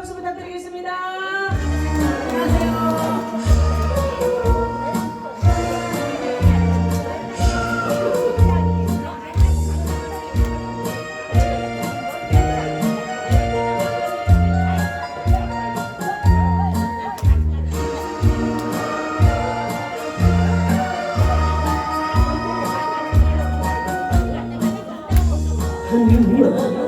박수 부탁드리겠습니다. 안녕하세요.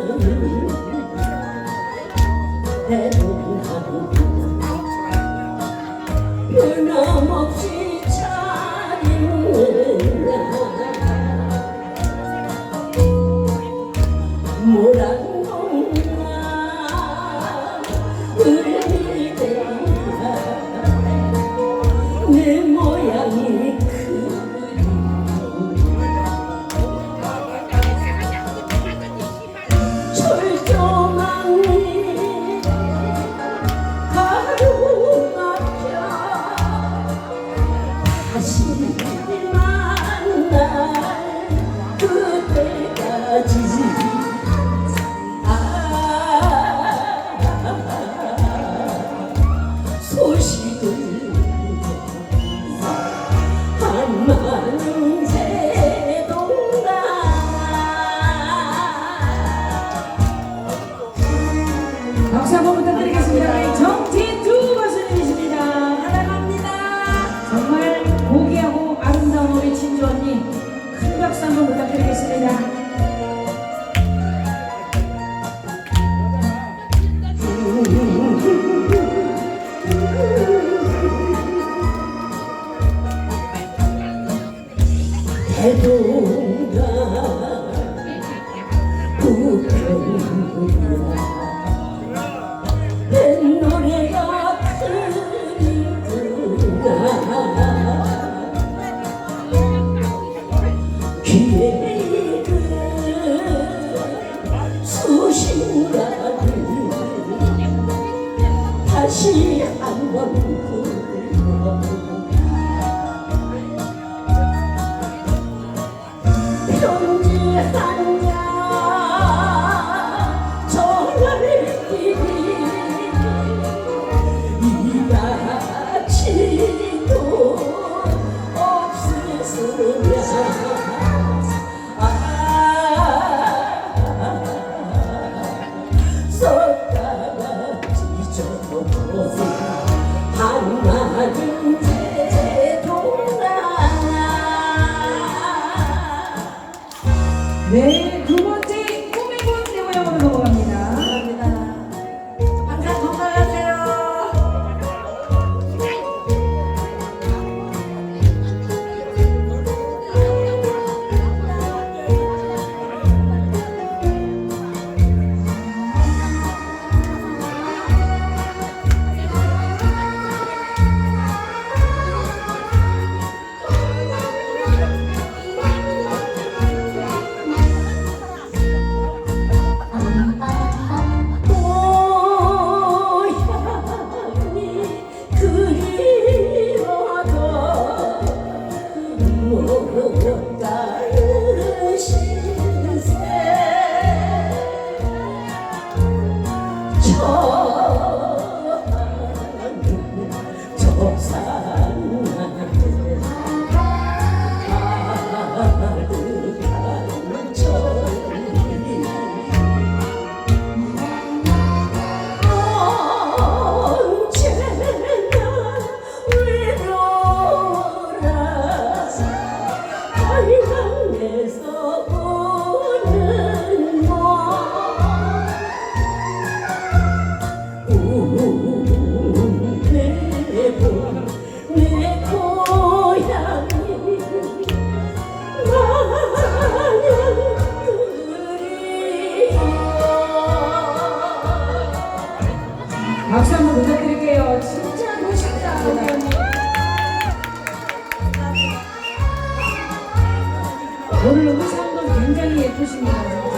태도가 우편이야 노래가 그리구나. 귀에 수신가를 다시 굉장히 예쁘신 거예요.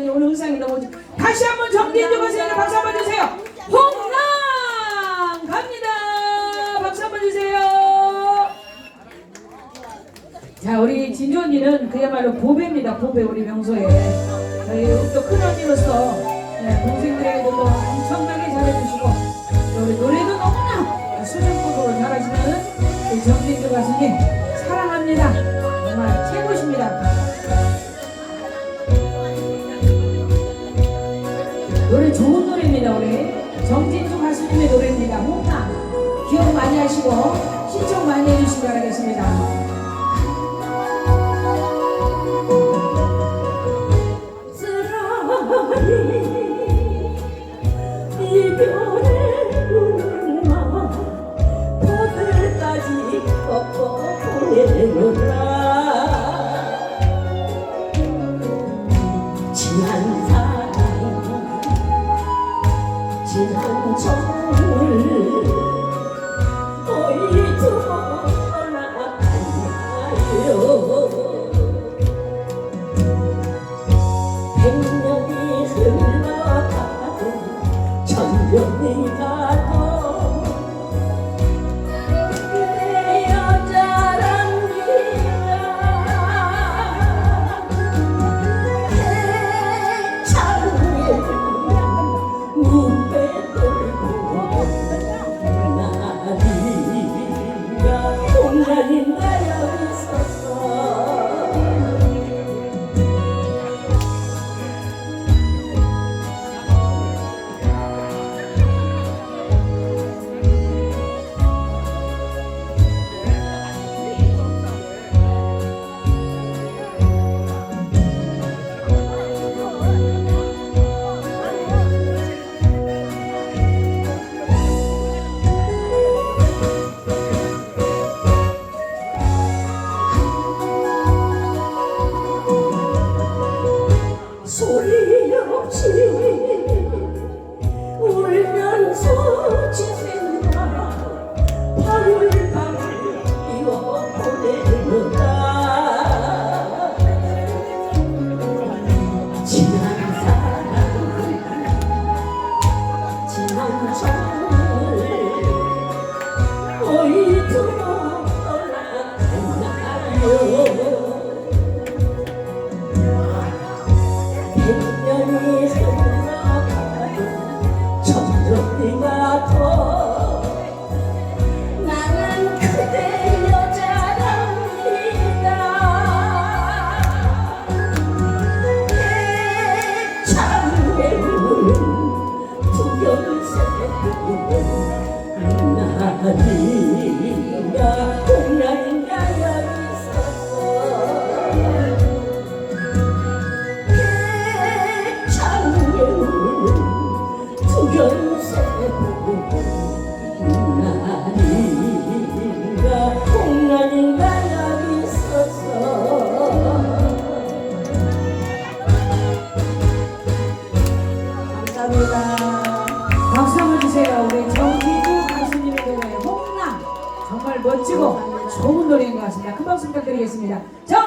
했더니 오늘 의상이 너무 다시 한번 정리해 주세요. 박수 한번 주세요. 홍랑 갑니다. 박수 한번 주세요. 자 우리 진주 언니는 그야말로 보배입니다. 보배 우리 명소에 저희 또 큰 언니로서 네, 동생들에게도 엄청나게 잘. 신청 많이 해주시기 바라겠습니다. 행렬이 흘러 นาที Ch